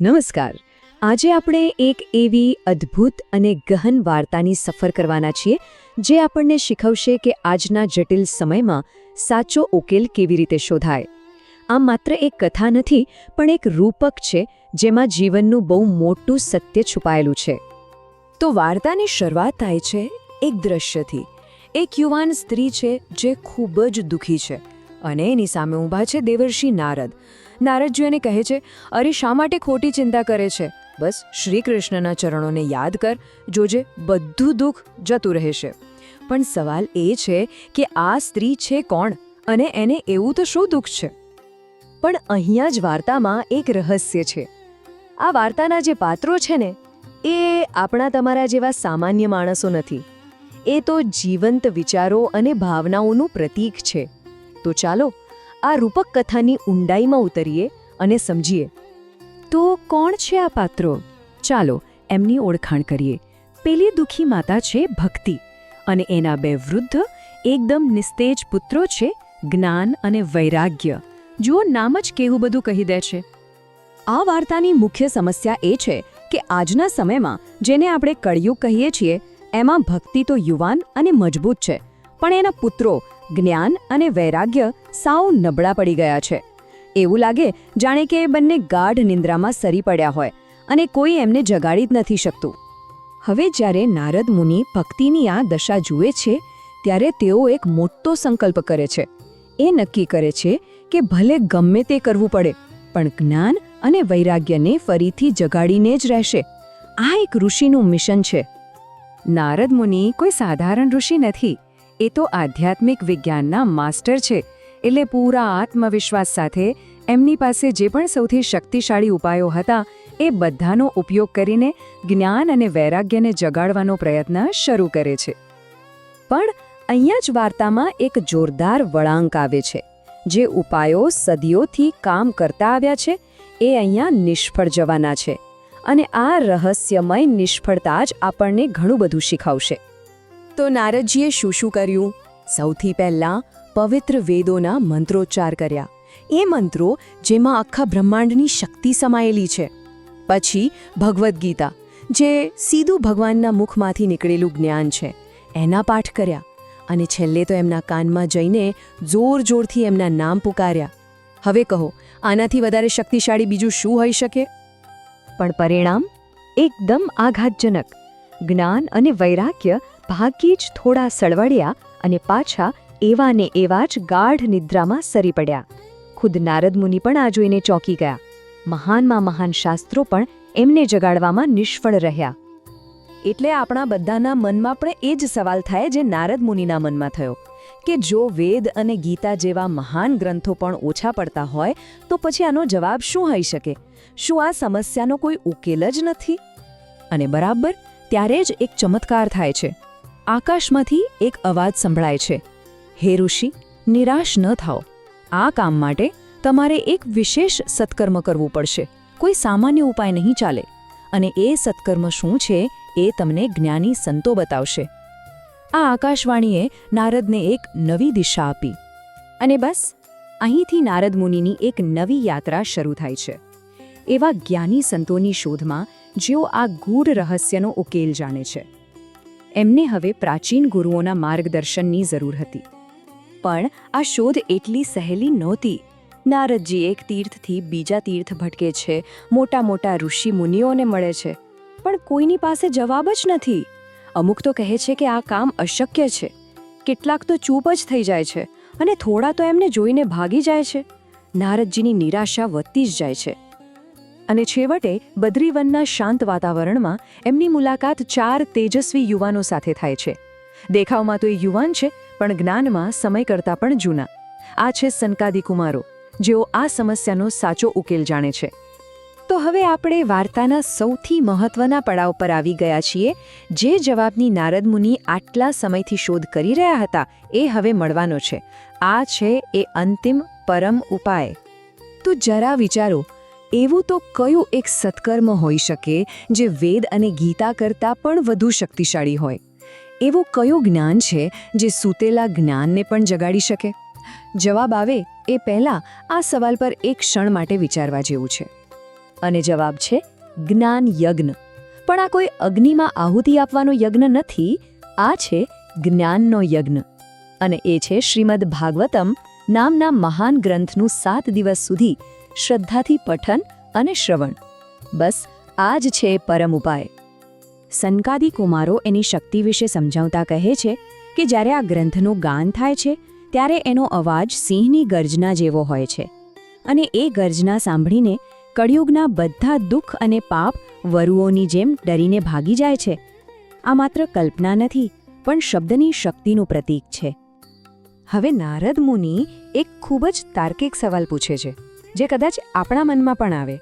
નમસ્કાર. આજે આપણે એક એવી અદ્ભુત અને ગહન વાર્તાની સફર કરવાના છીએ, જે આપણને શીખવશે કે આજના જટિલ સમયમાં સાચો ઉકેલ કેવી રીતે શોધાય. આ માત્ર એક કથા નથી, પણ એક રૂપક છે, જેમાં જીવનનું બહુ મોટું સત્ય છુપાયેલું છે. તો વાર્તાની શરૂઆત થાય છે એક દ્રશ્યથી. એક યુવાન સ્ત્રી છે, જે ખૂબ જ દુઃખી છે અને એની સામે ઊભા છે દેવર્ષિ નારદ. નારદજી એને કહે છે, અરે, શા માટે ખોટી ચિંતા કરે છે? બસ શ્રી કૃષ્ણના ચરણોને યાદ કર, જોજે બધું દુઃખ જતું રહેશે. પણ સવાલ એ છે કે આ સ્ત્રી છે કોણ અને એને એવું તો શું દુઃખ છે? પણ અહીંયા જ વાર્તામાં એક રહસ્ય છે. આ વાર્તાના જે પાત્રો છે ને, એ આપણા તમારા જેવા સામાન્ય માણસો નથી. એ તો જીવંત વિચારો અને ભાવનાઓનું પ્રતીક છે. તો ચાલો આ રૂપક કથાની ઊંડાઈમાં ઉતરીએ અને સમજીએ. તો કોણ છે આ પાત્રો? ચાલો એમની ઓળખાણ કરીએ. પેલી દુઃખી માતા છે ભક્તિ અને એના બે વૃદ્ધ એકદમ નિસ્તેજ પુત્રો છે જ્ઞાન અને વૈરાગ્ય. જુઓ નામ જ કેવું બધું કહી દે છે. આ વાર્તાની મુખ્ય સમસ્યા એ છે કે આજના સમયમાં જેને આપણે કળિયુગ કહીએ છીએ, એમાં ભક્તિ તો યુવાન અને મજબૂત છે, પણ એના પુત્રો જ્ઞાન અને વૈરાગ્ય સાવ નબળા પડી ગયા છે. એવું લાગે જાણે કે એ બંને ગાઢ નિંદ્રામાં સરી પડ્યા હોય અને કોઈ એમને જગાડી જ નથી શકતું. હવે જ્યારે નારદ મુનિ ભક્તિની આ દશા જુએ છે, ત્યારે તેઓ એક મોટો સંકલ્પ કરે છે. એ નક્કી કરે છે કે ભલે ગમે તે કરવું પડે, પણ જ્ઞાન અને વૈરાગ્યને ફરીથી જગાડીને જ રહેશે. આ એક ઋષિનું મિશન છે. નારદ મુનિ કોઈ સાધારણ ઋષિ નથી. એ તો આધ્યાત્મિક વિજ્ઞાનના માસ્ટર છે, એટલે પૂરા આત્મવિશ્વાસ સાથે એમની પાસે જે પણ સૌથી શક્તિશાળી ઉપાયો હતા, એ બધાનો ઉપયોગ કરીને જ્ઞાન અને વૈરાગ્યને જગાડવાનો પ્રયત્ન શરૂ કરે છે. પણ અહીંયા જ વાર્તામાં એક જોરદાર વળાંક આવે છે. જે ઉપાયો સદીઓથી કામ કરતા આવ્યા છે, એ અહીંયા નિષ્ફળ જવાના છે. અને આ રહસ્યમય નિષ્ફળતા જ આપણને ઘણું બધું શીખવશે. તો નારદજીએ શું શું કર્યું? સૌથી પહેલાં પવિત્ર વેદોના મંત્રોચ્ચાર કર્યા. એ મંત્રો જેમાં આખા બ્રહ્માંડની શક્તિ સમાયેલી છે. પછી ભગવદ્ ગીતા, જે સીધું ભગવાનના મુખમાંથી નીકળેલું જ્ઞાન છે, એના પાઠ કર્યા અને છેલ્લે તો એમના કાનમાં જઈને જોર જોરથી એમના નામ પુકાર્યા. હવે કહો, આનાથી વધારે શક્તિશાળી બીજું શું હોઈ શકે? પણ પરિણામ એકદમ આઘાતજનક. જ્ઞાન અને વૈરાગ્ય ભાગ્યે જ થોડા સળવળ્યા અને પાછા એવા ને એવા જ ગાઢ નિદ્રામાં સરી પડ્યા. ખુદ નારદ મુનિ પણ આ જોઈને ચોંકી ગયા. મહાનમાં મહાન શાસ્ત્રો પણ એમને જગાડવામાં નિષ્ફળ રહ્યા. એટલે આપણા બધાના મનમાં પણ એ જ સવાલ થાય જે નારદ મુનિના મનમાં થયો, કે જો વેદ અને ગીતા જેવા મહાન ગ્રંથો પણ ઓછા પડતા હોય, તો પછી આનો જવાબ શું હોઈ શકે? શું આ સમસ્યાનો કોઈ ઉકેલ જ નથી? અને બરાબર, ત્યારે જ એક ચમત્કાર થાય છે. આકાશમાંથી એક અવાજ સંભળાય છે. હે ઋષિ, નિરાશ ન થાઓ. આ કામ માટે તમારે એક વિશેષ સત્કર્મ કરવું પડશે. કોઈ સામાન્ય ઉપાય નહીં ચાલે. અને એ સત્કર્મ શું છે એ તમને જ્ઞાની સંતો બતાવશે. આ આકાશવાણીએ નારદને એક નવી દિશા આપી. અને બસ, અહીંથી નારદ મુનિની એક નવી યાત્રા શરૂ થાય છે. એવા જ્ઞાની સંતોની શોધમાં જેઓ આ ગૂઢ રહસ્યનો ઉકેલ જાણે છે. એમને હવે પ્રાચીન ગુરુઓના માર્ગદર્શનની જરૂર હતી. પણ આ શોધ એટલી સહેલી નહોતી. નારદજી એક તીર્થથી બીજા તીર્થ ભટકે છે મોટા મોટા ઋષિ મુનિઓને મળે છે, પણ કોઈની પાસે જવાબ જ નથી. અમુક તો કહે છે કે આ કામ અશક્ય છે. કેટલાક તો ચૂપ જ થઈ જાય છે અને થોડા તો એમને જોઈને ભાગી જાય છે. નારદજીની નિરાશા વધતી જ જાય છે. અને છેવટે બદ્રીવનના શાંત વાતાવરણમાં એમની મુલાકાત ચાર તેજસ્વી યુવાનો સાથે થાય છે. દેખાવમાં તો એ યુવાન છે, પણ જ્ઞાનમાં સમય કરતાં પણ જૂના. આ છે સનકાદી કુમારો, જેઓ આ સમસ્યાનો સાચો ઉકેલ જાણે છે. તો હવે આપણે વાર્તાના સૌથી મહત્વના પડાવ પર આવી ગયા છીએ, જે જવાબની નારદ મુનિ આટલા સમયથી શોધ કરી રહ્યા હતા, એ હવે મળવાનો છે. આ છે એ અંતિમ પરમ ઉપાય. તો જરા વિચારો એવું તો કયું એક સત્કર્મ હોઈ શકે જે વેદ અને ગીતા કરતાં પણ વધુ શક્તિશાળી હોય? એવું કયું જ્ઞાન છે જે સૂતેલા જ્ઞાનને પણ જગાડી શકે? જવાબ આવે એ પહેલાં આ સવાલ પર એક ક્ષણ માટે વિચારવા જેવું છે. અને જવાબ છે, જ્ઞાન યજ્ઞ. પણ આ કોઈ અગ્નિમાં આહુતિ આપવાનો યજ્ઞ નથી, આ છે જ્ઞાનનો યજ્ઞ. અને એ છે શ્રીમદ ભાગવતમ નામના મહાન ગ્રંથનું સાત દિવસ સુધી શ્રદ્ધાથી પઠન અને શ્રવણ. બસ, આ જ છે પરમ ઉપાય. સનકાદી કુમારો એની શક્તિ વિશે સમજાવતા કહે છે કે જ્યારે આ ગ્રંથનું ગાન થાય છે, ત્યારે એનો અવાજ સિંહની ગર્જના જેવો હોય છે. અને એ ગર્જના સાંભળીને કળિયુગના બધા દુઃખ અને પાપ વરુઓની જેમ ડરીને ભાગી જાય છે. આ માત્ર કલ્પના નથી, પણ શબ્દની શક્તિનું પ્રતીક છે. હવે નારદ મુનિ એક ખૂબ જ તાર્કિક સવાલ પૂછે છે. જે કદાચ આપણા મનમાં પણ આવે.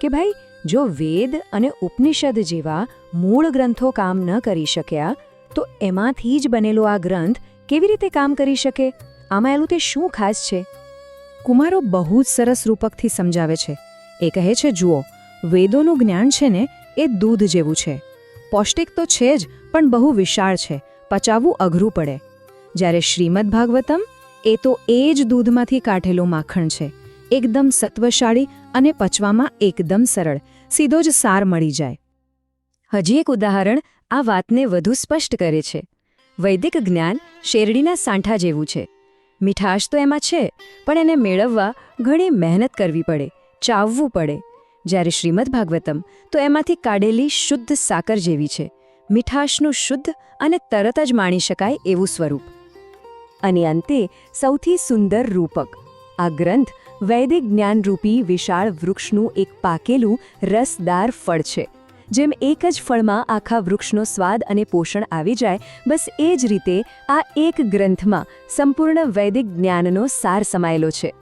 કે ભાઈ, જો વેદ અને ઉપનિષદ જેવા મૂળ ગ્રંથો કામ ન કરી શક્યા, તો એમાંથી જ બનેલો આ ગ્રંથ કેવી રીતે કામ કરી શકે? આમાં એલું તે શું ખાસ છે? કુમારો બહુ જ સરસ રૂપકથી સમજાવે છે. એ કહે છે, જુઓ, વેદોનું જ્ઞાન છે ને, એ દૂધ જેવું છે. પૌષ્ટિક તો છે જ, પણ બહુ વિશાળ છે, પચાવવું અઘરું પડે. જ્યારે શ્રીમદ ભાગવતમ, એ તો એ જ દૂધમાંથી કાઢેલું માખણ છે. એકદમ સત્વશાળી અને પચવામાં એકદમ સરળ. સીધો જ સાર મળી જાય. હજી એક ઉદાહરણ આ વાતને વધુ સ્પષ્ટ કરે છે. વૈદિક જ્ઞાન શેરડીના સાંઠા જેવું છે. મીઠાશ તો એમાં છે, પણ એને મેળવવા ઘણી મહેનત કરવી પડે, ચાવવું પડે. જ્યારે શ્રીમદ ભાગવતમ તો એમાંથી કાઢેલી શુદ્ધ સાકર જેવી છે. મીઠાશનું શુદ્ધ અને તરત જ માણી શકાય એવું સ્વરૂપ. અને અંતે સૌથી સુંદર રૂપક. આ ગ્રંથ વૈદિક જ્ઞાનરૂપી વિશાળ વૃક્ષનું એક પાકેલું રસદાર ફળ છે. જેમ એક જ ફળમાં આખા વૃક્ષનો સ્વાદ અને પોષણ આવી જાય, બસ એ જ રીતે આ એક ગ્રંથમાં સંપૂર્ણ વૈદિક જ્ઞાનનો સાર સમાયેલો છે.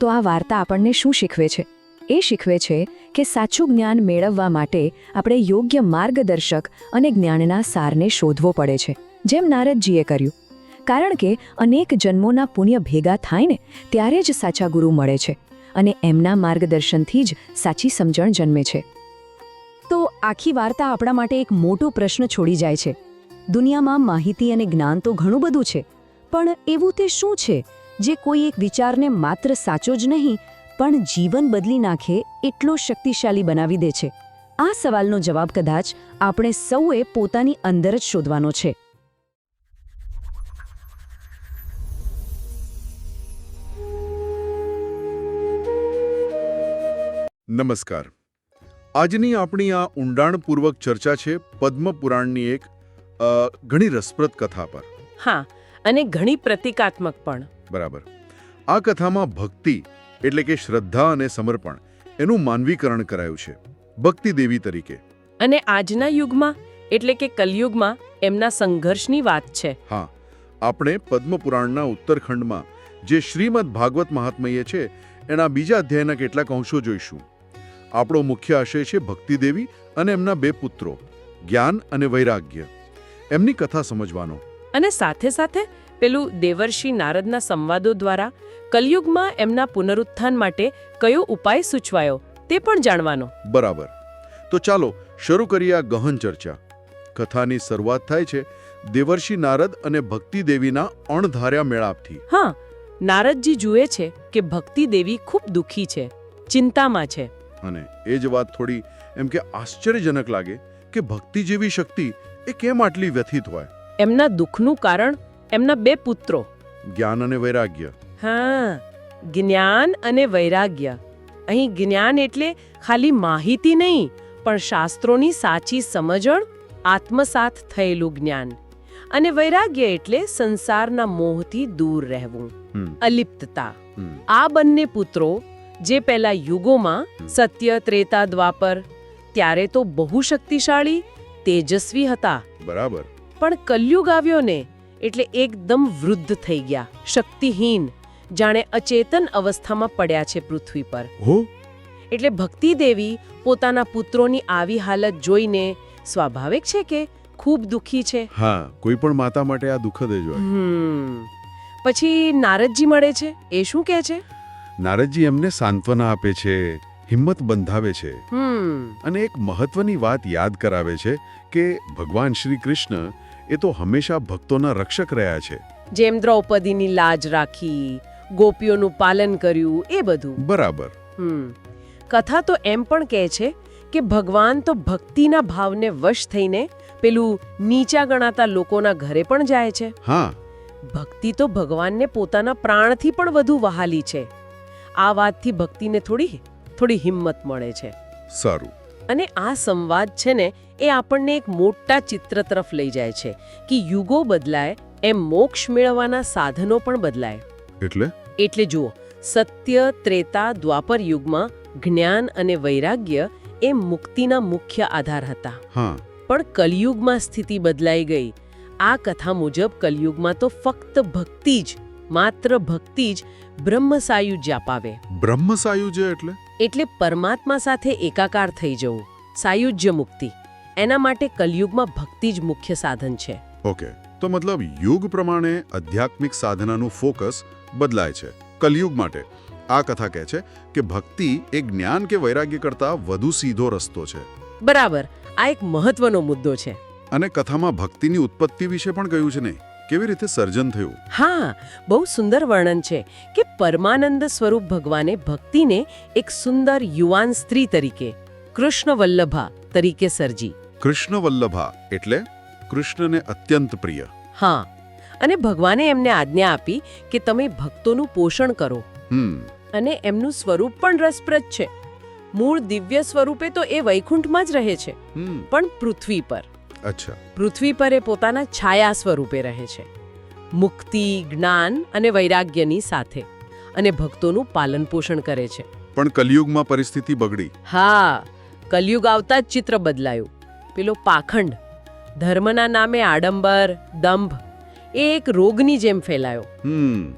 તો આ વાર્તા આપણને શું શીખવે છે? એ શીખવે છે કે સાચું જ્ઞાન મેળવવા માટે આપણે યોગ્ય માર્ગદર્શક અને જ્ઞાનના સારને શોધવો પડે છે. જેમ નારદજીએ કર્યું. કારણ કે અનેક જન્મોના પુણ્ય ભેગા થાય ને ત્યારે જ સાચા ગુરુ મળે છે અને એમના માર્ગદર્શનથી જ સાચી સમજણ જન્મે છે. તો આખી વાર્તા આપણા માટે એક મોટો પ્રશ્ન છોડી જાય છે. દુનિયામાં માહિતી અને જ્ઞાન તો ઘણું બધું છે, પણ એવું તે શું છે જે કોઈ એક વિચારને માત્ર સાચો જ નહીં, પણ જીવન બદલી નાખે એટલો શક્તિશાળી બનાવી દે છે? આ સવાલનો જવાબ કદાચ આપણે સૌએ પોતાની અંદર જ શોધવાનો છે. નમસ્કાર. આજની આપણી આ ઊંડાણપૂર્વક ચર્ચા છે પદ્મ પુરાણની એક ઘણી રસપ્રદ કથા પર. હા અને ઘણી પ્રતિકાત્મક પણ. બરાબર. આ કથામાં ભક્તિ એટલે કે શ્રદ્ધા અને સમર્પણ એનું માનવીકરણ કરાયું છે ભક્તિ દેવી તરીકે. અને આજના યુગમાં એટલે કે કલયુગમાં એમના સંઘર્ષની વાત છે. હા આપણે પદ્મ પુરાણના ઉત્તરખંડમાં જે શ્રીમદ ભાગવત મહાત્મય છે એના બીજા અધ્યાયના કેટલાક અંશો જોઈશું. આપણો મુખ્ય આશય છે ભક્તિ દેવી અને એમના બે પુત્રો જ્ઞાન અને વૈરાગ્ય. એમની કથા સમજવાનો. અને સાથે સાથે પેલું દેવર્ષિ નારદના સંવાદો દ્વારા કલયુગમાં એમના પુનરુત્થાન માટે કયો ઉપાય સૂચવાયો તે પણ જાણવાનો. બરાબર. તો ચાલો શરૂ કરીએ આ ગહન ચર્ચા. કથાની શરૂઆત થાય છે દેવર્ષિ નારદ અને ભક્તિ દેવીના અણધાર્યા મેળાપથી. હા નારદજી જુએ છે કે ભક્તિ દેવી ખૂબ દુઃખી છે ચિંતામાં છે. અને એ જ વાત થોડી એમ કે આશ્ચર્યજનક લાગે કે ભક્તિ જેવી શક્તિ એ કેમ આટલી વ્યથિત હોય? એમના દુઃખનું કારણ એમના બે પુત્રો. જ્ઞાન અને વૈરાગ્ય. હા જ્ઞાન અને વૈરાગ્ય. અહીં જ્ઞાન એટલે ખાલી માહિતી નહીં પણ શાસ્ત્રોની સાચી સમજણ આત્મસાત થયેલું જ્ઞાન. અને વૈરાગ્ય એટલે સંસારના મોહથી દૂર રહેવું. અલિપ્તતા. આ બંને પુત્રો જે પહેલા યુગોમાં સત્ય ત્રેતા દ્વાપર ત્યારે તો બહુ શક્તિશાળી તેજસ્વી હતા. બરાબર. પણ કલયુગ આવ્યો ને એટલે એકદમ વૃદ્ધ થઈ ગયા શક્તિહીન જાણે અચેતન અવસ્થામાં પડ્યા છે પૃથ્વી પર. એટલે ભક્તિ દેવી પોતાના પુત્રોની આવી હાલત જોઈને સ્વાભાવિક છે કે ખૂબ દુઃખી છે? હા કોઈ પણ માતા માટે આ દુઃખદ જ હોય. પછી નારદજી મળે છે? એ શું કહે છે? નારદજી એમને સાંત્વના આપે છે હિંમત બંધાવે છે. અને એક મહત્વની વાત યાદ કરાવે છે કે ભગવાન શ્રી કૃષ્ણ એ તો હંમેશા ભક્તોના રક્ષક રહ્યા છે. જેમ દ્રૌપદીની લાજ રાખી ગોપીઓનું પાલન કર્યું એ બધું. બરાબર. કથા તો એમ પણ કહે છે કે ભગવાન તો ભક્તિના ભાવને વશ થઈને પેલું નીચા ગણાતા લોકોના ઘરે પણ જાય છે. હા. ભક્તિ તો ભગવાનને પોતાના પ્રાણથી પણ વધુ વહાલી છે. આ વાતથી ભક્તિને થોડી થોડી હિંમત મળે છે. સારું. અને આ સંવાદ છે ને એ આપણને એક મોટા ચિત્ર તરફ લઈ જાય છે કે યુગો બદલાય એમ મોક્ષ મેળવવાના સાધનો પણ બદલાય. એટલે? એટલે જુઓ સત્ય ત્રેતા દ્વાપર યુગમાં જ્ઞાન અને વૈરાગ્ય એ મુક્તિના મુખ્ય આધાર હતા. પણ કલયુગમાં સ્થિતિ બદલાઈ ગઈ. આ કથા મુજબ કલયુગમાં તો ફક્ત ભક્તિ જ માત્ર ભક્તિ જ બ્રહ્મ સાયુજ્ય અપાવે બ્રહ્મ સાયુજ્ય એટલે? એટલે પરમાત્મા સાથે એકાકાર થઈ જવું સાયુજ્ય મુક્તિ. એના માટે કલયુગમાં ભક્તિ જ મુખ્ય સાધન છે. ઓકે તો મતલબ યુગ પ્રમાણે આધ્યાત્મિક સાધનાનું ફોકસ બદલાય છે કલયુગ માટે. આ કથા કહે છે કે ભક્તિ એ જ્ઞાન કે વૈરાગ્ય કરતાં વધુ સીધો રસ્તો છે. બરાબર આ એક મહત્વનો મુદ્દો છે. અને કથામાં ભક્તિની ઉત્પત્તિ વિશે પણ કહ્યું છે નહીં કેવી રીતે સર્જન થયું? હા બહુ સુંદર વર્ણન છે કે પરમાનંદ સ્વરૂપ ભગવાને ભક્તિને એક સુંદર યુવાન સ્ત્રી તરીકે કૃષ્ણ વલ્લભા તરીકે સર્જી. કૃષ્ણ વલ્લભા એટલે કૃષ્ણને અત્યંત પ્રિય. હા અને ભગવાને એમને આજ્ઞા આપી કે તમે ભક્તોનું પોષણ કરો. અને એમનું સ્વરૂપ પણ રસપ્રદ છે. મૂળ દિવ્ય સ્વરૂપે તો એ વૈકુંઠમાં જ રહે છે. પણ પૃથ્વી પર. અચ્છા. પૃથ્વી પર એ પોતાના છાયા સ્વરૂપે રહે છે. મુક્તિ જ્ઞાન અને વૈરાગ્યની સાથે અને ભક્તોનું પાલન પોષણ કરે છે. પણ કલયુગમાં પરિસ્થિતિ બગડી. હા કલયુગ આવતા જ ચિત્ર બદલાયું. પેલો પાખંડ ધર્મના નામે આડંબર દંભ એ એક રોગની જેમ ફેલાયો. હમ.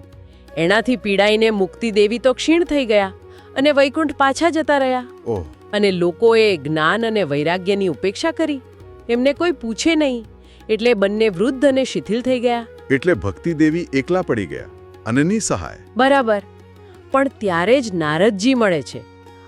એનાથી પીડાઈને મુક્તિ દેવી તો ક્ષીણ થઈ ગયા અને વૈકુંઠ પાછા જતા રહ્યા. અને લોકોએ જ્ઞાન અને વૈરાગ્યની ઉપેક્ષા કરી. એમને કોઈ પૂછે નહીં. એટલે બંને વૃદ્ધ અને શિથિલ થઈ ગયા. એટલે ભક્તિ દેવી એકલા પડી ગયા અને નિસહાય. બરાબર. પણ ત્યારે જ નારદજી મળે છે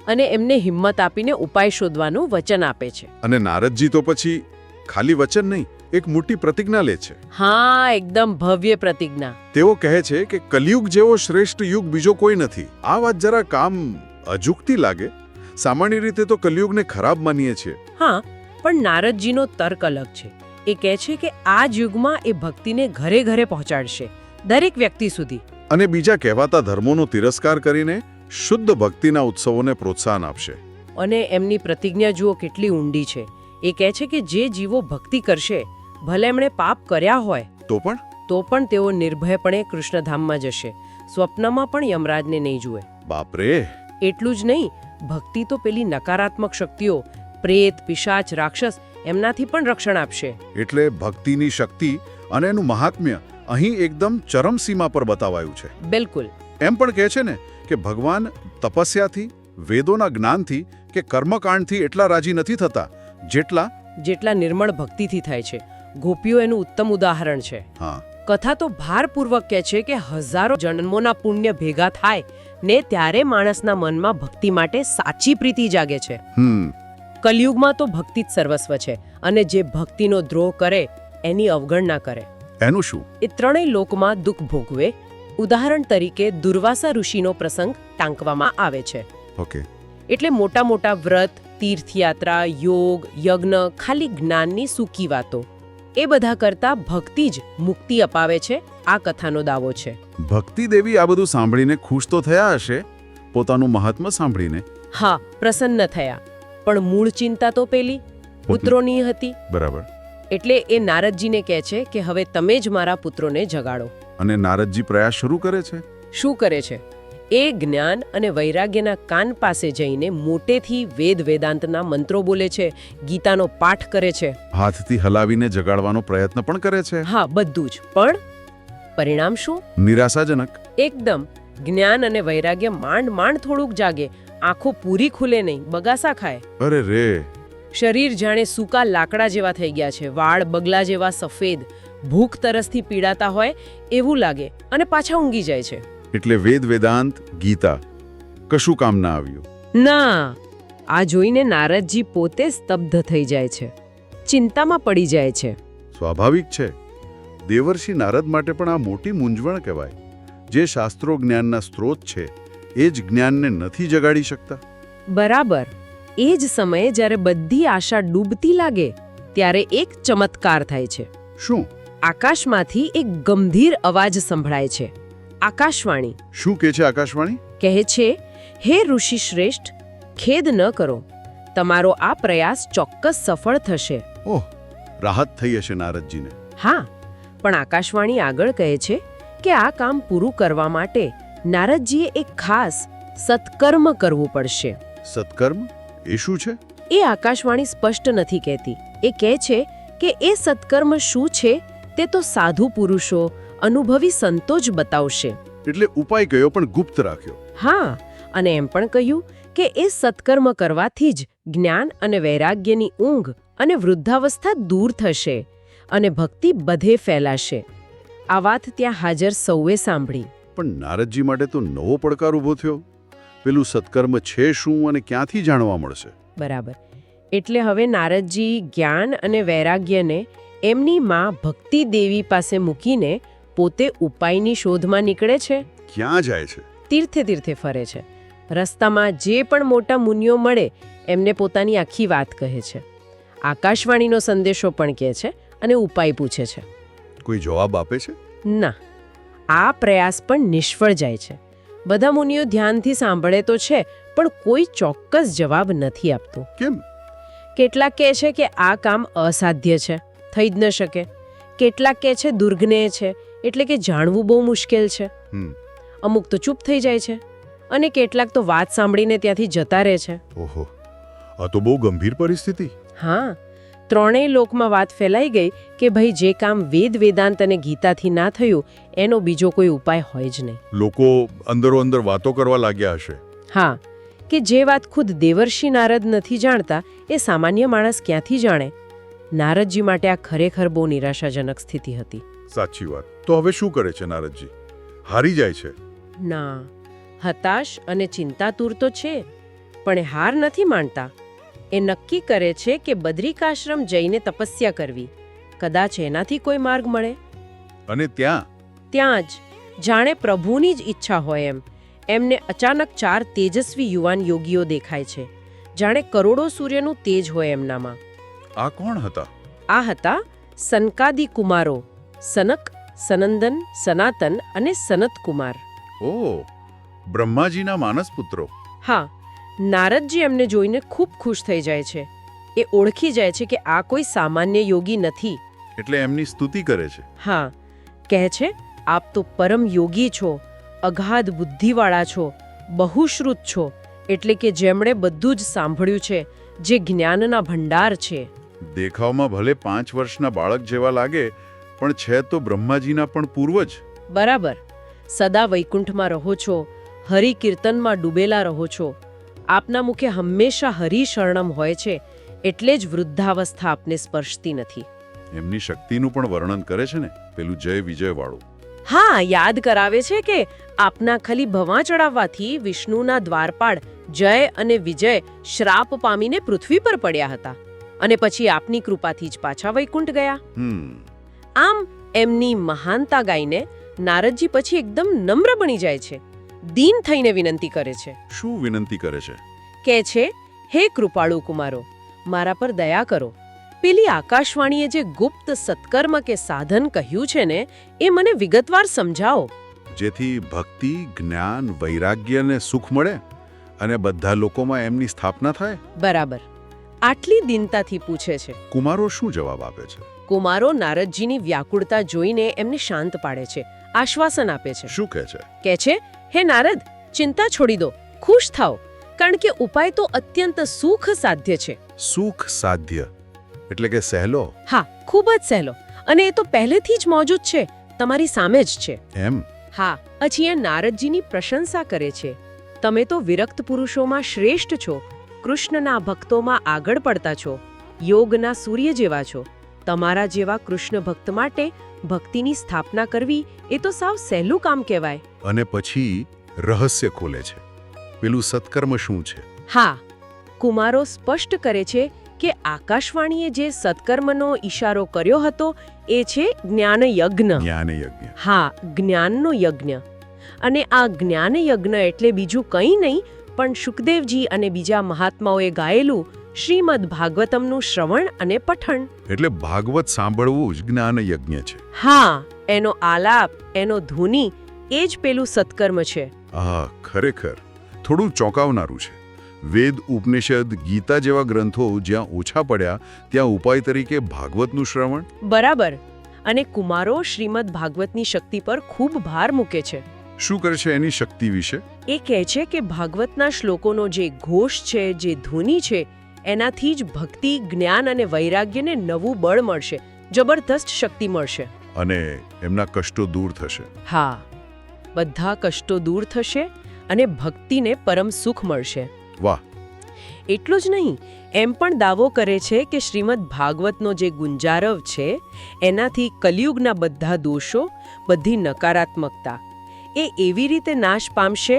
અને એમને હિંમત આપીને ઉપાય શોધવાનું વચન આપે છે. અને નારદજી તો પછી ખાલી વચન નહીં એક મોટી પ્રતિજ્ઞા લે છે. હા એકદમ ભવ્ય પ્રતિજ્ઞા. તેઓ કહે છે કે કલયુગ જેવો શ્રેષ્ઠ યુગ બીજો કોઈ નથી. આ વાત જરા કામ અજુકતી લાગે. સામાન્ય રીતે તો કલયુગને ખરાબ માનીએ છીએ. હા પણ નારદજીનો તર્ક અલગ છે. એ કહે છે કે આ યુગમાં એ ભક્તિને ઘરે ઘરે પહોંચાડશે દરેક વ્યક્તિ સુધી. અને બીજા કહેવાતા ધર્મોનો તિરસ્કાર કરીને શુદ્ધ ભક્તિના ઉત્સવોને પ્રોત્સાહન આપશે. અને એમની પ્રતિજ્ઞા જુઓ કેટલી ઊંડી છે. એ કહે છે કે જે જીવો ભક્તિ કરશે ભલે એમણે પાપ કર્યા હોય તો પણ? તો પણ તેઓ નિર્ભયપણે કૃષ્ણધામમાં જશે. સ્વપ્નમાં પણ યમરાજને નહીં જુએ. બાપરે એટલું જ નહીં ભક્તિ તો પેલી નકારાત્મક શક્તિઓ પ્રેત પિશાચ રાક્ષસ એમનાથી પણ રક્ષણ આપશે. એટલે ભક્તિની શક્તિ અને એનું મહાત્મ્ય અહીં એકદમ ચરમસીમા પર બતાવાયું છે. બિલકુલ. એમ પણ કહે છે ને કે ભગવાન તપસ્યાથી વેદોના જ્ઞાનથી કે કર્મકાંડથી એટલા રાજી નથી થતા જેટલા જેટલા નિર્મળ ભક્તિથી થાય છે. ગોપીઓ એનું ઉત્તમ ઉદાહરણ છે. હા. કથા તો ભારપૂર્વક કહે છે કે હજારો જન્મોના પુણ્ય ભેગા થાય ને ત્યારે માણસના મનમાં ભક્તિ માટે સાચી પ્રીતિ જાગે છે. હમ. કલયુગમાં તો ભક્તિ જ સર્વસ્વ છે અને જે ભક્તિનો દ્રોહ કરે એની અવગણના કરે. એનું શું? એ ત્રણેય લોકમાં દુઃખ ભોગવે. ઉદાહરણ તરીકે દુર્વાસા ઋષિનો પ્રસંગ ટાંકવામાં આવે છે. ઓકે. એટલે મોટા મોટા વ્રત તીર્થયાત્રા યોગ યજ્ઞ ખાલી જ્ઞાનની સૂકી વાતો. એ બધા કરતા ભક્તિ જ મુક્તિ અપાવે છે આ કથાનો દાવો છે. ભક્તિ દેવી આ બધું સાંભળીને ખુશ તો થયા હશે? પોતાનું મહાત્મા સાંભળીને? હા પ્રસન્ન થયા. પણ મૂળ ચિંતા તો પેલી પુત્રોની હતી. બરાબર. એટલે એ નારદજીને કહે છે કે હવે તમે જ મારા પુત્રોને જગાડો. અને નારદજી પ્રયાસ શરૂ કરે છે? શું કરે છે? એ જ્ઞાન અને વૈરાગ્યના કાન પાસે જઈને મોટેથી વેદ વેદાંતના મંત્રો બોલે છે ગીતાનો પાઠ કરે છે. હાથથી હલાવીને જગાડવાનો પ્રયત્ન પણ કરે છે? હા બધું જ. પણ પરિણામ શું? નિરાશાજનક. એકદમ. જ્ઞાન અને વૈરાગ્ય માંડ માંડ થોડુંક જાગે. આંખો પૂરી ખુલે નહીં બગાસા ખાય. અરે રે. શરીર જાણે સૂકા લાકડા જેવા થઈ ગયા છે વાળ બગલા જેવા સફેદ. ભૂખ તરસથી પીડાતા હોય એવું લાગે અને પાછા ઊંઘી જાય છે. એટલે વેદ વેદાંત ગીતા કશું કામ ના આવ્યું? ના આ જોઈને નારદજી પોતે સ્તબ્ધ થઈ જાય છે. ચિંતામાં પડી જાય છે. સ્વાભાવિક છે. દેવર્ષિ નારદ માટે પણ આ મોટી મૂંઝવણ કહેવાય. જે શાસ્ત્રો જ્ઞાનના સ્ત્રોત છે એ જ જ્ઞાનને નથી જગાડી શકતા? બરાબર. એ જ સમયે જ્યારે બધી આશા ડૂબતી લાગે ત્યારે એક ચમત્કાર થાય છે. શું? આકાશમાંથી એક ગંભીર અવાજ સંભળાય છે. આકાશવાણી. શું કહે છે આકાશવાણી? કહે છે હે ઋષિ શ્રેષ્ઠ ખેદ ન કરો. તમારો આ પ્રયાસ ચોક્કસ સફળ થશે. ઓહ રાહત થઈ હશે નારદજીને. હા પણ આકાશવાણી આગળ કહે છે કે આ કામ પૂરું કરવા માટે નારદજીએ એક ખાસ સત્કર્મ કરવું પડશે. સત્કર્મ? એ શું છે? એ આકાશવાણી સ્પષ્ટ નથી કહેતી. એ કહે છે કે એ સત્કર્મ શું છે તે તો સાધુ પુરુષો અનુભવી સંતો જ બતાવશે. એટલે ઉપાય કયો પણ ગુપ્ત રાખ્યો. હા અને એમ પણ કહ્યું કે એ સત્કર્મ કરવાથી જ જ્ઞાન અને વૈરાગ્યની ઊંઘ અને વૃદ્ધાવસ્થા દૂર થશે અને ભક્તિ બધે ફેલાશે. આ વાત ત્યાં હાજર સૌએ સાંભળી. પણ નારદજી માટે તો નવો પડકાર ઊભો થયો. પેલું સત્કર્મ છે શું અને ક્યાંથી જાણવા મળશે? બરાબર. એટલે હવે નારદજી જ્ઞાન અને વૈરાગ્યને એમની માં ભક્તિ દેવી પાસે મૂકીને પોતે ઉપાયની શોધમાં નીકળે છે? ક્યાં જાય છે? તીર્થે તીર્થે ફરે છે. રસ્તામાં જે પણ મોટા મુનિઓ મળે એમને પોતાની આખી વાત કહે છે. આકાશવાણીનો સંદેશો પણ કહે છે અને ઉપાય પૂછે છે. કોઈ જવાબ આપે છે? ના આ પ્રયાસ પણ નિષ્ફળ જાય છે. બધા મુનિઓ ધ્યાનથી સાંભળે તો છે પણ કોઈ ચોક્કસ જવાબ નથી આપતું. કેમ? કેટલાક કહે છે કે આ કામ અસાધ્ય છે થઈ જ ન શકે. કેટલાક કહે છે દુર્ગ્નેય છે એટલે કે જાણવું બહુ મુશ્કેલ છે. અમુક તો ચૂપ થઈ જાય છે અને કેટલાક તો વાત સાંભળીને ત્યાંથી જતા રહે છે. ઓહો આ તો બહુ ગંભીર પરિસ્થિતિ. હા ત્રણેય લોકમાં વાત ફેલાઈ ગઈ કે ભાઈ જે કામ વેદ વેદાંત અને ગીતાથી ના થયું એનો બીજો કોઈ ઉપાય હોય જ નહીં. લોકો અંદરો અંદર વાતો કરવા લાગ્યા હશે. હા કે જે વાત ખુદ દેવર્ષિ નારદ નથી જાણતા એ સામાન્ય માણસ ક્યાંથી જાણે? નારદજી માટે આ ખરેખર બહુ નિરાશાજનક સ્થિતિ હતી. સાચી વાત. તો હવે શું કરે છે નારદજી? હારી જાય છે? ના હતાશ અને ચિંતાતુર તો છે પણ હાર નથી માનતા એ નક્કી કરે છે કે બદ્રિકાશ્રમ જઈને તપસ્યા કરવી. કદાચ એનાથી કોઈ માર્ગ મળે? અને ત્યાં? ત્યાં જ. જાણે પ્રભુની જ ઈચ્છા હોય એમ. એમને અચાનક ચાર તેજસ્વી યુવાન યોગીઓ દેખાય છે. જાણે કરોડો સૂર્યનું તેજ હોય એમનામાં. આ કોણ હતા? આ હતા સનકાદી કુમારો. સનક સનંદન સનાતન અને સનત કુમાર ઓ બ્રહ્માજીના માનસ પુત્રો હા નારદજી એમને જોઈને ખૂબ ખુશ થઈ જાય છે. એ ઓળખી જાય છે કે આ કોઈ સામાન્ય યોગી નથી. એટલે એમની સ્તુતિ કરે છે. હા. કહે છે આપ તો પરમ યોગી છો અગાધ બુદ્ધિવાળા છો બહુશ્રુત છો એટલે કે જેમણે બધું જ સાંભળ્યું છે જે જ્ઞાનના ભંડાર છે. દેખાવમાં ભલે પાંચ વર્ષના બાળક જેવા લાગે પણ છે તો બ્રહ્માજીના પણ પૂર્વજ. બરાબર. સદા વૈકુંઠમાં રહો છો હરિ કીર્તનમાં ડૂબેલા રહો છો આપના મુખે હંમેશા હરિશરણમ હોય છે એટલે જ વૃદ્ધાવસ્થા આપને સ્પર્શતી નથી. એમની શક્તિનું પણ વર્ણન કરે છે ને પેલું જય વિજય વાળું હા યાદ કરાવે છે કે આપના ખાલી ભવા ચડાવવાથી વિષ્ણુના દ્વારપાળ જય અને વિજય શ્રાપ પામીને પૃથ્વી પર પડ્યા હતા અને પછી આપની કૃપાથી જ પાછા વૈકુંઠ ગયા. આમ એમની મહાનતા ગાઈને નારદજી પછી એકદમ નમ્ર બની જાય છે. દીન થઈને વિનંતી કરે છે. શું વિનંતી કરે છે? કે છે હે કૃપાળુ કુમારો મારા પર દયા કરો. પેલી આકાશવાણીએ જે ગુપ્ત સત્કર્મ કે સાધન કહ્યું છે ને એ મને વિગતવાર સમજાવો. જેથી ભક્તિ જ્ઞાન વૈરાગ્ય અને સુખ મળે અને બધા લોકોમાં એમની સ્થાપના થાય? બરાબર. આટલી દિનતાથી પૂછે છે. કુમારો શું જવાબ આપે છે? કુમારો નારદજીની વ્યાકુળતા જોઈને એમને શાંત પાડે છે આશ્વાસન આપે છે. શું કહે છે? કહે છે હે નારદ ચિંતા છોડી દો ખુશ થાઓ કારણ કે ઉપાય તો અત્યંત સુખ સાધ્ય છે. સુખ સાધ્ય. એટલે કે સહેલો? હા ખૂબ જ સહેલો. અને એ તો પહેલેથી જ મોજૂદ છે તમારી સામે જ છે. એમ? હા પછી એ નારદજીની પ્રશંસા કરે છે. તમે તો વિરક્ત પુરુષોમાં શ્રેષ્ઠ છો કૃષ્ણના ભક્તોમાં આગળ પડતા છો યોગના સૂર્ય જેવા છો. તમારા જેવા કૃષ્ણ ભક્ત માટે ભક્તિની સ્થાપના કરવી એ તો સાવ સહેલું કામ કહેવાય. અને પછી રહસ્ય ખોલે છે. પેલું સત્કર્મ શું છે? હા કુમારો સ્પષ્ટ કરે છે કે આકાશવાણીએ જે સત્કર્મનો ઈશારો કર્યો હતો એ છે જ્ઞાન યજ્ઞ જ્ઞાન યજ્ઞ હા જ્ઞાનનો યજ્ઞ. અને આ જ્ઞાન યજ્ઞ એટલે બીજું કંઈ નહીં પણ સુખદેવજી અને બીજા મહાત્માઓએ ગાયેલું શ્રીમદ ભાગવતમનું શ્રવણ અને પઠણ એટલે ભાગવત સાંભળવું જ જ્ઞાન યજ્ઞ છે. હા એનો આલાપ એનો ધૂની એ જ પેલું સત્કર્મ છે. આ ખરેખર. થોડું ચોંકાવનારું છે. વેદ ઉપનિષદ ગીતા જેવા ગ્રંથો જ્યાં ઓછા પડ્યા ત્યાં ઉપાય તરીકે ભાગવતનું શ્રવણ? બરાબર. અને કુમારો શ્રીમદ ભાગવતની શક્તિ પર ખૂબ ભાર મૂકે છે. શું કરશે એની શક્તિ વિશે? એ કહે છે કે ભાગવતના શ્લોકોનો જે ઘોષ છે જે ધૂની છે એનાથી જ ભક્તિ જ્ઞાન અને વૈરાગ્યને નવું બળ મળશે જબરદસ્ત શક્તિ મળશે. અને એમના કષ્ટો દૂર થશે. હા બધા કષ્ટો દૂર થશે અને ભક્તિને પરમ સુખ મળશે. વાહ. એટલું જ નહીં એમ પણ દાવો કરે છે કે શ્રીમદ ભાગવતનો જે ગુંજારવ છે એનાથી કલિયુગના બધા દોષો બધી નકારાત્મકતા એ એવી રીતે નાશ પામશે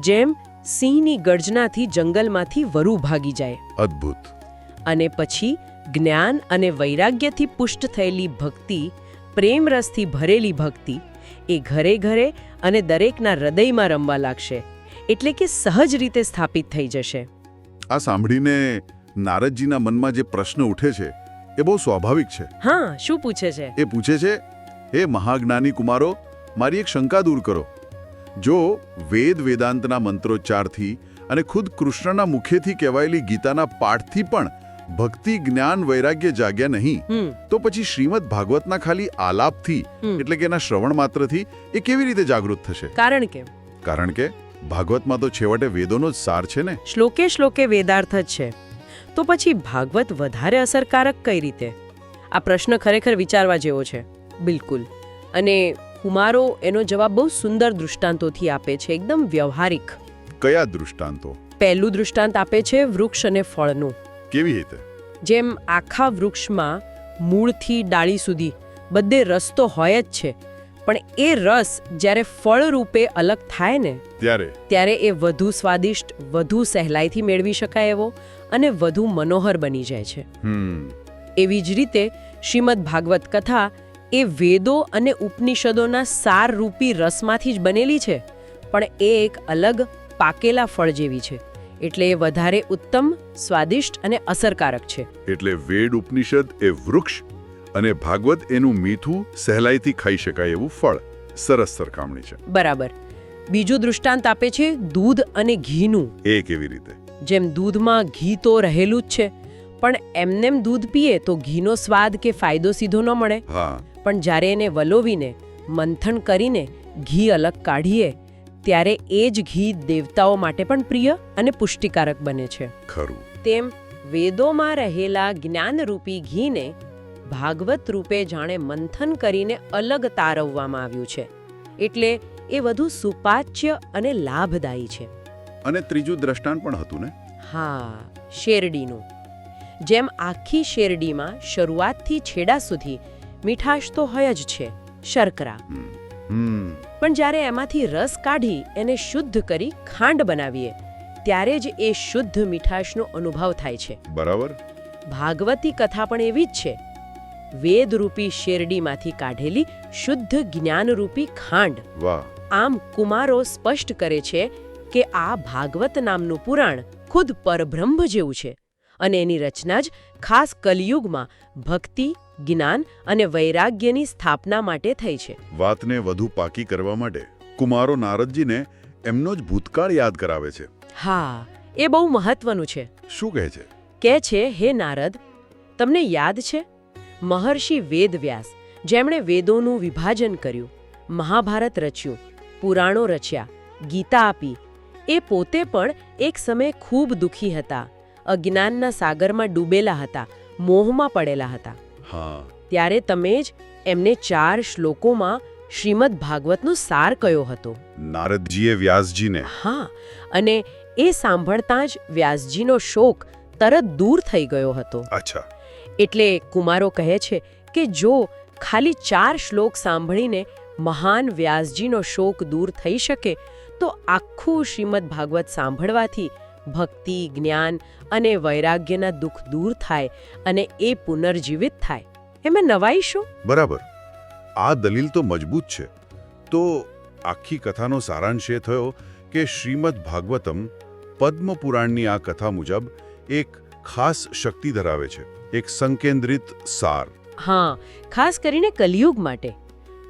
જેમ સિંહની ગર્જનાથી જંગલમાંથી વરુ ભાગી જાય. અદ્ભુત. અને પછી જ્ઞાન અને વૈરાગ્યથી પુષ્ટ થયેલી ભક્તિ પ્રેમરસથી ભરેલી ભક્તિ એ ઘરે ઘરે અને દરેકના હૃદયમાં રમવા લાગશે એટલે કે સહજ રીતે સ્થાપિત થઈ જશે. આ સાંભળીને નારદજીના મનમાં જે પ્રશ્ન ઉઠે છે એ બહુ સ્વાભાવિક છે. હા શું પૂછે છે? એ પૂછે છે હે મહાજ્ઞાની કુમારો મારી એક શંકા દૂર કરો. જો વેદ વેદાંતના મંત્રોચ્ચારથી અને ખુદ કૃષ્ણના મુખેથી કહેવાયેલી ગીતાના પાઠથી પણ ભક્તિ જ્ઞાન વૈરાગ્ય જાગ્યા નહીં. તો પછી શ્રીમદ ભાગવતના ખાલી આલાપથી એટલે કે એના શ્રવણ માત્રથી એ કેવી રીતે જાગૃત થશે? કારણ કે? કારણ કે ભાગવતમાં તો છેવટે વેદોનો જ સાર છે ને? શ્લોકે શ્લોકે વેદાર્થ જ છે. તો પછી ભાગવત વધારે અસરકારક કઈ રીતે? આ પ્રશ્ન ખરેખર વિચારવા જેવો છે. બિલકુલ. અને કુમારો એનો જવાબ બહુ સુંદર દૃષ્ટાંતોથી આપે છે. એકદમ વ્યવહારિક. કયા દૃષ્ટાંતો? પહેલું દૃષ્ટાંત આપે છે વૃક્ષ અને ફળનું. કેવી રીતે? જેમ આખા વૃક્ષમાં મૂળથી ડાળી સુધી બધે રસ તો હોય જ છે પણ એ રસ જ્યારે ફળ રૂપે અલગ થાય ને ત્યારે? ત્યારે એ વધુ સ્વાદિષ્ટ વધુ સહેલાઈથી મેળવી શકાય એવો અને વધુ મનોહર બની જાય છે. હમ. એવી જ રીતે શ્રીમદ ભાગવત કથા એ વેદો અને ઉપનિષદોના સારરૂપી રસમાંથી જ બનેલી છે પણ એ એક અલગ પાકેલા ફળ જેવી છે. એટલે એ વધારે ઉત્તમ સ્વાદિષ્ટ અને અસરકારક છે. એટલે વેદ ઉપનિષદ એ વૃક્ષ અને ભાગવત એનું મીઠું સહેલાઈથી ખાઈ શકાય એવું ફળ. સરસ સરખામણી છે. બરાબર. બીજું દૃષ્ટાંત આપે છે દૂધ અને ઘીનું. એ કેવી રીતે? જેમ દૂધમાં ઘી તો રહેલું જ છે પણ એમનેમ દૂધ પીએ તો ઘીનો સ્વાદ કે ફાયદો સીધો ન મળે. પણ જ્યારે એને વલોવીને મંથન કરીને ઘી અલગ કાઢીએ ત્યારે એ જ ઘી દેવતાઓ માટે પણ પ્રિય અને પુષ્ટિકારક બને છે. ખરું. તેમ વેદોમાં રહેલા જ્ઞાનરૂપી ઘીને ભાગવત રૂપે જાણે મંથન કરીને અલગ તારવવામાં આવ્યું છે. એટલે એ વધુ સુપાચ્ય અને લાભદાયી છે. અને ત્રીજું દ્રષ્ટાંત પણ હતું ને? હા શેરડીનું. જેમ આખી શેરડીમાં શરૂઆતથી છેડા સુધી મીઠાશ તો હોય જ છે શર્કરા. હમ પણ જ્યારે એમાંથી રસ કાઢી એને શુદ્ધ કરી ખાંડ બનાવીએ ત્યારે જ એ શુદ્ધ મીઠાશનો અનુભવ થાય છે. બરાબર? ભાગવતી કથા પણ એવી જ છે. વેદરૂપી શેરડીમાંથી કાઢેલી શુદ્ધ જ્ઞાનરૂપી ખાંડ. આમ કુમારો સ્પષ્ટ કરે છે કે આ ભાગવત નામનું પુરાણ ખુદ પરબ્રહ્મ જેવું છે અને એની રચના જ ખાસ કલિયુગમાં ભક્તિ જ્ઞાન અને વૈરાગ્યની સ્થાપના માટે થઈ છે. વાતને વધુ પાકી કરવા માટે કુમારો નારદજીને એમનો જ ભૂતકાળ યાદ કરાવે છે. હા એ બહુ મહત્વનું છે. શું કહે છે? કહે છે હે નારદ તમને યાદ છે? મહર્ષિ વેદવ્યાસ જેમણે વેદોનું વિભાજન કર્યું મહાભારત રચ્યું પુરાણો રચ્યા ગીતા આપી એ પોતે પણ એક સમયે ખૂબ દુઃખી હતા અજ્ઞાનના સાગરમાં ડૂબેલા હતા મોહમાં પડેલા હતા. હા. ત્યારે તમે જ એમને ચાર શ્લોકોમાં શ્રીમદ ભાગવતનો સાર કયો હતો. નારદજીએ વ્યાસજીને. હા અને એ સાંભળતા જ વ્યાસજીનો શોક તરત દૂર થઈ ગયો હતો. અચ્છા. એટલે કુમારો કહે છે કે જો ખાલી ચાર શ્લોક સાંભળીને મહાન વ્યાસજીનો શોક દૂર થઈ શકે તો આખું શ્રીમદ ભાગવત સાંભળવાથી ભક્તિ જ્ઞાન અને વૈરાગ્યના દુઃખ દૂર થાય અને એ પુનર્જીવિત થાય. એમાં નવાઈ શું? બરાબર. આ દલીલ તો મજબૂત છે. તો આખી કથાનો સારાંશ એ થયો કે શ્રીમદ ભાગવતમ પદ્મપુરાણની આ કથા મુજબ એક ખાસ શક્તિ ધરાવે છે એક સંકેન્દ્રિત સાર. હા ખાસ કરીને કલિયુગ માટે.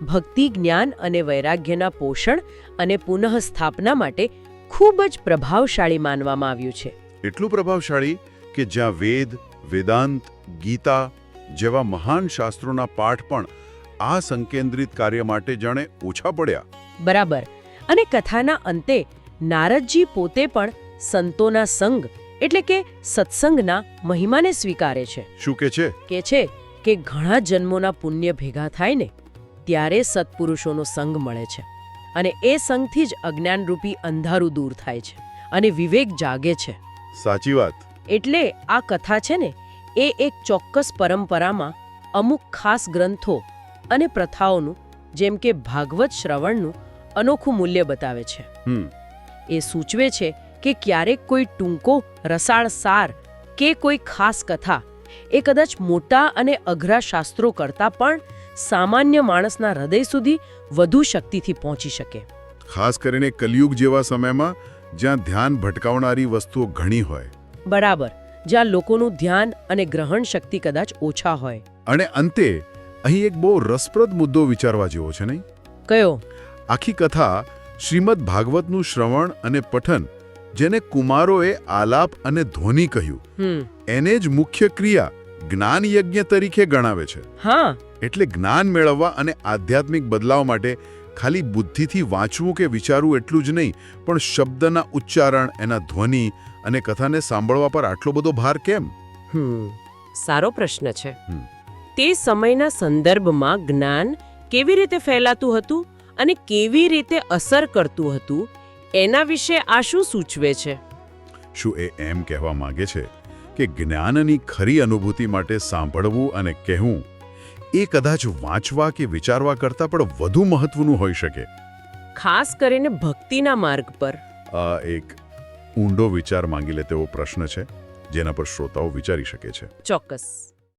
ભક્તિ જ્ઞાન અને વૈરાગ્યના પોષણ અને પુનઃસ્થાપના માટે ખૂબ જ પ્રભાવશાળી માનવામાં આવ્યું છે. એટલું પ્રભાવશાળી કે જ્યાં વેદ વેદાંત ગીતા જેવા મહાન શાસ્ત્રોના પાઠ પણ આ સંકેન્દ્રિત કાર્ય માટે જાણે ઓછા પડ્યા. બરાબર. અને કથાના અંતે નારદજી પોતે પણ સંતોના સંગ એટલે કે સત્સંગના મહિમાને સ્વીકારે છે. શું કે છે? કે છે કે ઘણા જન્મોના પુણ્ય ભેગા થાય ને ત્યારે સત્પુરુષોનો સંગ મળે છે. અને એ સંગથી જ અજ્ઞાનરૂપી અંધારું દૂર થાય છે અને વિવેક જાગે છે. સાચી વાત. એટલે આ કથા છે ને એ એક ચોક્કસ પરંપરામાં અમુક ખાસ ગ્રંથો અને પ્રથાઓનું જેમ કે ભાગવત શ્રવણનું અનોખું મૂલ્ય બતાવે છે. હમ. એ સૂચવે છે કે ક્યારેક કોઈ ટૂંકો રસાળ સાર કે કોઈ ખાસ કથા એ કદાચ મોટા અને અઘરા શાસ્ત્રો કરતાં પણ સામાન્ય માણસના હૃદય સુધી વધુ શક્તિથી પહોંચી શકે. ખાસ કરીને કલયુગ જેવા સમયમાં જ્યાં ધ્યાન ભટકાવનારી વસ્તુઓ ઘણી હોય. બરાબર જ્યાં લોકોનું ધ્યાન અને ગ્રહણ શક્તિ કદાચ ઓછા હોય. અને અંતે અહીં એક બહુ રસપ્રદ મુદ્દો વિચારવા જેવો છે નહીં? કયો? આખી કથા શ્રીમદ ભાગવતનું શ્રવણ અને પઠન જેને કુમારોએ આલાપ અને ધ્વનિ કહ્યું એને જ મુખ્ય ક્રિયા જ્ઞાન યજ્ઞ તરીકે ગણાવે છે. હા. એટલે જ્ઞાન મેળવવા અને આધ્યાત્મિક બદલાવ માટે ખાલી બુદ્ધિથી વાંચવું કે વિચારવું એટલું જ નહીં પણ શબ્દના ઉચ્ચારણ એના ધ્વનિ અને કથાને સાંભળવા પર આટલો બધો ભાર કેમ? સારો પ્રશ્ન છે. તે સમયના સંદર્ભમાં જ્ઞાન કેવી રીતે ફેલાતું હતું અને કેવી રીતે અસર કરતું હતું એના વિશે આ શું સૂચવે છે? શું એ એમ કહેવા માંગે છે કે જ્ઞાનની ખરી અનુભૂતિ માટે સાંભળવું અને કહેવું એ કદાચ વાંચવા કે વિચારવા કરતાં પણ વધુ મહત્વનું હોઈ શકે. ખાસ કરીને ભક્તિના માર્ગ પર. આ એક ઊંડો વિચાર માંગી લે તેવો પ્રશ્ન છે જેના પર શ્રોતાઓ વિચારી શકે છે. ચોક્કસ.